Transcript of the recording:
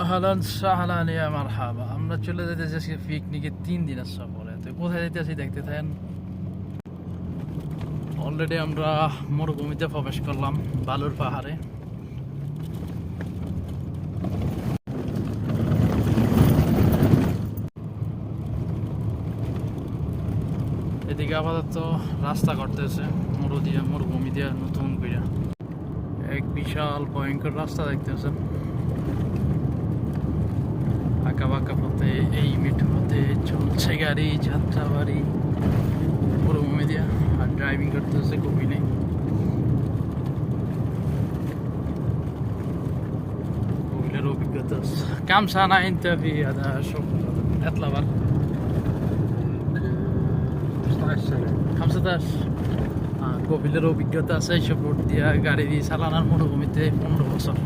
আহলান সাহলান, ইয়া মারহাবা। আমরা চলে যেতেছি আজকে পিকনিকে তিন দিনের সফরে। তো কোথায় যেতেছি দেখতে থাকেন? অলরেডি আমরা মরুভূমিতে প্রবেশ করলাম, বালুর পাহাড়ে। এদিকে আপাতত রাস্তা করতেছে মরু দিয়ে, মরুভূমি দিয়ে নতুন করে এক বিশাল ভয়ঙ্কর রাস্তা দেখতেছেন। ফাঁকা পথে, এই মিঠু পথে চলছে গাড়ি যাত্রা বাড়ি। মরুভূমি দিয়া আর ড্রাইভিং করতে হচ্ছে কবি নেই অভিজ্ঞতা আদা এতলাবার দাস। অভিজ্ঞতা আছে, এইসব রোড দিয়া গাড়ি দিয়ে চালানোর মরুভূমিতে পনেরো বছর।